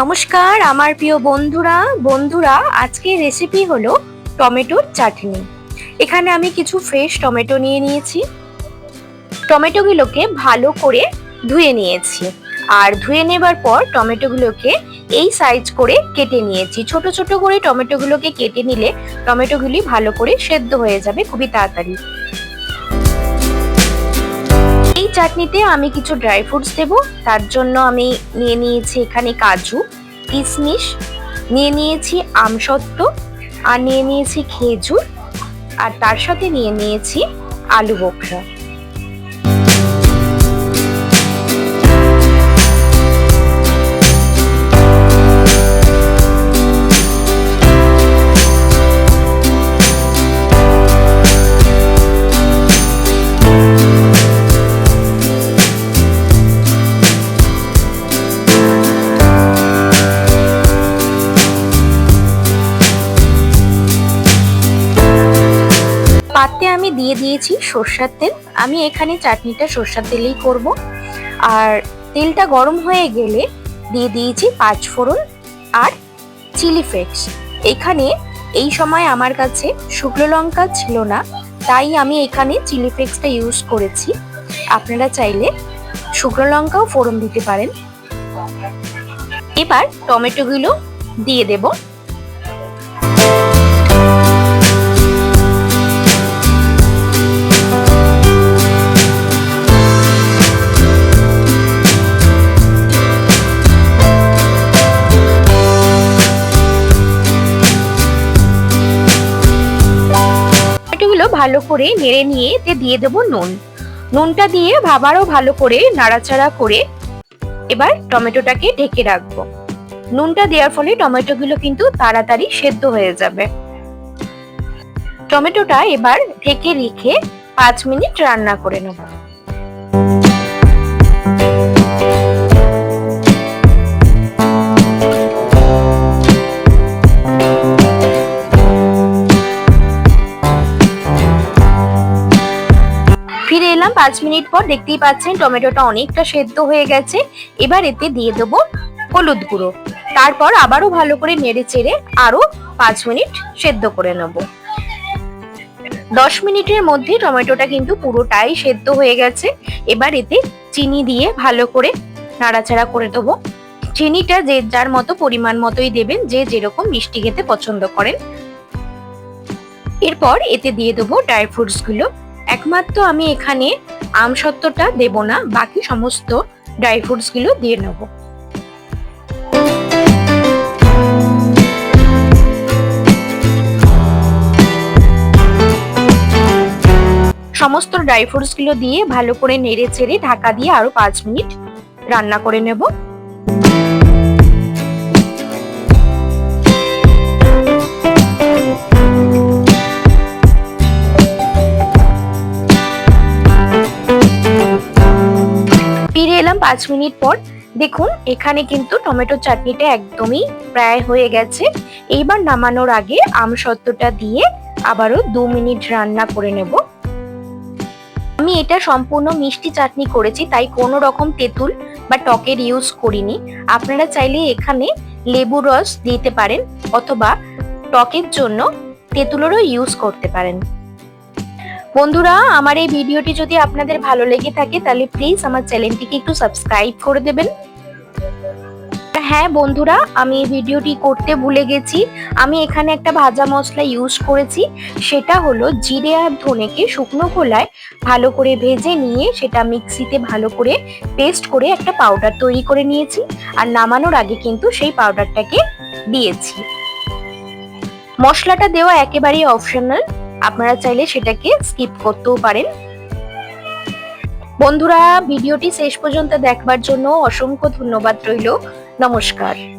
নমস্কার, আমার প্রিয় বন্ধুরা বন্ধুরা, আজকের রেসিপি হলো টমেটোর চাটনি। এখানে আমি কিছু ফ্রেশ টমেটো নিয়ে নিয়েছি। টমেটোগুলোকে ভালো করে ধুয়ে নিয়েছি। আর ধুয়ে নেবার পর টমেটোগুলোকে এই সাইজ করে কেটে নিয়েছি। ছোট ছোট করে টমেটোগুলোকে কেটে নিলে টমেটোগুলি ভালো করে সেদ্ধ হয়ে যাবে খুবই তাড়াতাড়ি। চাটনিতে আমি কিছু ড্রাই ফ্রুটস দেবো। তার জন্য আমি নিয়ে নিয়েছি এখানে কাজু কিশমিশ নিয়ে নিয়েছি আমসত্ত্ব, আর নিয়ে নিয়েছি খেজুর, আর তার সাথে নিয়ে নিয়েছি আলু বোখরা। পাতে আমি দিয়ে দিয়েছি সর্ষার তেল। আমি এখানে চাটনিটা সর্ষার তেলেই করব। আর তেলটা গরম হয়ে গেলে দিয়ে দিয়েছি পাঁচ ফোড়ন আর চিলি ফ্লেক্স। এখানে এই সময় আমার কাছে শুকনো লঙ্কা ছিল না, তাই আমি এখানে চিলি ফ্লেক্সটা ইউজ করেছি। আপনারা চাইলে শুকনো লঙ্কাও ফোড়ন দিতে পারেন। এবার টমেটোগুলো দিয়ে দেবো। ভালো করে নেড়ে নিয়ে এতে দিয়ে দেবো নুন। নুনটা দিয়ে ভাবারও ভালো করে নাড়াচাড়া করে এবার টমেটোটাকে ঢেকে রাখব। নুনটা দেওয়ার ফলে টমেটোগুলো কিন্তু তাড়াতাড়ি সেদ্ধ হয়ে যাবে। টমেটোটা এবার ঢেকে রেখে পাঁচ মিনিট রান্না করে নেব। ফিরে এলাম। পাঁচ মিনিট পর দেখতেই পাচ্ছেন টমেটোটা অনেকটা সেদ্ধ হয়ে গেছে। এবার এতে দিয়ে দেবো হলুদ গুঁড়ো। তারপর আবারও ভালো করে নেড়ে চেড়ে আরও পাঁচ মিনিট সেদ্ধ করে নেব। দশ মিনিটের মধ্যে টমেটোটা কিন্তু পুরোটাই সেদ্ধ হয়ে গেছে। এবার এতে চিনি দিয়ে ভালো করে নাড়াচাড়া করে দেবো। চিনিটা যে যার মতো পরিমাণ মতোই দেবেন, যে যেরকম মিষ্টি খেতে পছন্দ করেন। এরপর এতে দিয়ে দেবো ড্রাই ফ্রুটসগুলো একমাত্র আমি এখানে আমসত্ত্বটা দেব না, বাকি সমস্ত ড্রাই ফ্রুটসগুলো দিয়ে নেব। সমস্ত ড্রাই ফ্রুটসগুলো দিয়ে ভালো করে নেড়ে চেড়ে ঢাকা দিয়ে আরও পাঁচ মিনিট রান্না করে নেব। পাঁচ মিনিট পর দেখুন, এখানে কিন্তু টমেটো চাটনিটা একদমই প্রায় হয়ে গেছে। এইবার নামানোর আগে আম আমসত্ত্বটা দিয়ে আবারও দু মিনিট রান্না করে নেব। আমি এটা সম্পূর্ণ মিষ্টি চাটনি করেছি, তাই কোনো রকম তেঁতুল বা টকের ইউজ করিনি। আপনারা চাইলে এখানে লেবু রস দিতে পারেন, অথবা টকের জন্য তেঁতুলেরও ইউজ করতে পারেন। বন্ধুরা, আমার এই ভিডিওটি যদি আপনাদের ভালো লেগে থাকে, তাহলে প্লিজ আমার চ্যানেলটিকে একটু সাবস্ক্রাইব করে দেবেন। হ্যাঁ বন্ধুরা, আমি এই ভিডিওটি করতে ভুলে গেছি। আমি এখানে একটা ভাজা মশলা ইউজ করেছি। সেটা হলো জিরে আর ধনেকে শুকনো খোলায় ভালো করে ভেজে নিয়ে সেটা মিক্সিতে ভালো করে পেস্ট করে একটা পাউডার তৈরি করে নিয়েছি। আর নামানোর আগে কিন্তু সেই পাউডারটাকে দিয়েছি। মশলাটা দেওয়া একেবারেই অপশনাল আপনারা চাইলে সেটাকে স্কিপ করতেও পারেন। বন্ধুরা, ভিডিওটি শেষ পর্যন্ত দেখবার জন্য অসংখ্য ধন্যবাদ রইল। নমস্কার।